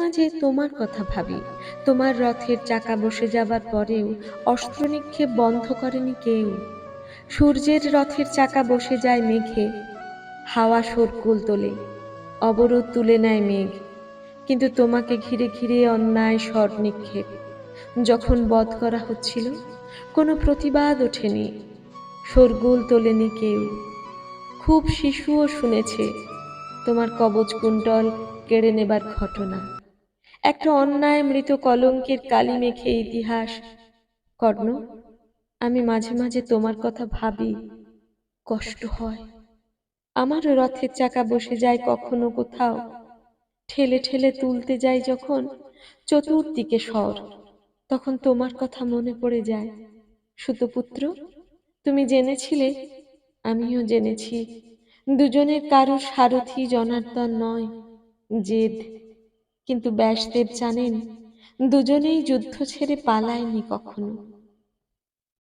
মাঝে তোমার কথা ভাবি। তোমার রথের চাকা বসে যাবার পরেও অস্ত্র নিক্ষেপ বন্ধ করেনি কেউ। সূর্যের রথের চাকা বসে যায় মেঘে, হাওয়া সরকুল তোলে, অবরোধ তুলে নেয় মেঘ। কিন্তু তোমাকে ঘিরে ঘিরে অন্যায় স্বর নিক্ষেপ। যখন বধ করা হচ্ছিল, কোনো প্রতিবাদ ওঠেনি। শোরগোল তোলেনি কেউ। খুব শিশুও শুনেছে, তোমার কবচ কুণ্ডল কেড়ে নেবার ঘটনা। একটা অন্যায় মৃত কলঙ্কের কালি মেখে ইতিহাস। কর্ণ, আমি মাঝে মাঝে তোমার কথা ভাবি, কষ্ট হয়। আমার রথের চাকা বসে যায় কখনো কোথাও, ঠেলে ঠেলে তুলতে যাই যখন চতুর্দিকে স্বর, তখন তোমার কথা মনে পড়ে যায়। সুতপুত্র, তুমি জেনেছিলে, আমিও জেনেছি। দুজনের কারও সারথি জনার্দন নয়, জেদ। কিন্তু ব্যাসদেব জানেন দুজনেই যুদ্ধ ছেড়ে পালায়নি কখনো।